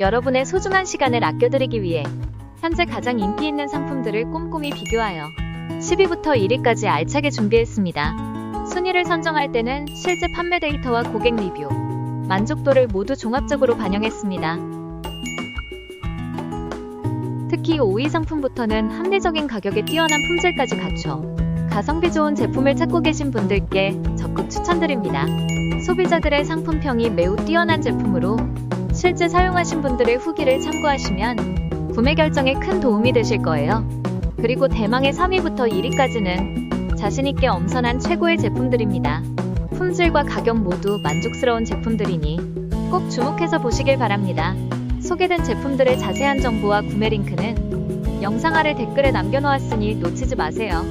여러분의 소중한 시간을 아껴드리기 위해 현재 가장 인기 있는 상품들을 꼼꼼히 비교하여 10위부터 1위까지 알차게 준비했습니다. 순위를 선정할 때는 실제 판매 데이터와 고객 리뷰, 만족도를 모두 종합적으로 반영했습니다. 특히 5위 상품부터는 합리적인 가격에 뛰어난 품질까지 갖춰 가성비 좋은 제품을 찾고 계신 분들께 적극 추천드립니다. 소비자들의 상품평이 매우 뛰어난 제품으로 실제 사용하신 분들의 후기를 참고하시면 구매 결정에 큰 도움이 되실 거예요. 그리고 대망의 3위부터 1위까지는 자신있게 엄선한 최고의 제품들입니다. 품질과 가격 모두 만족스러운 제품들이니 꼭 주목해서 보시길 바랍니다. 소개된 제품들의 자세한 정보와 구매 링크는 영상 아래 댓글에 남겨놓았으니 놓치지 마세요.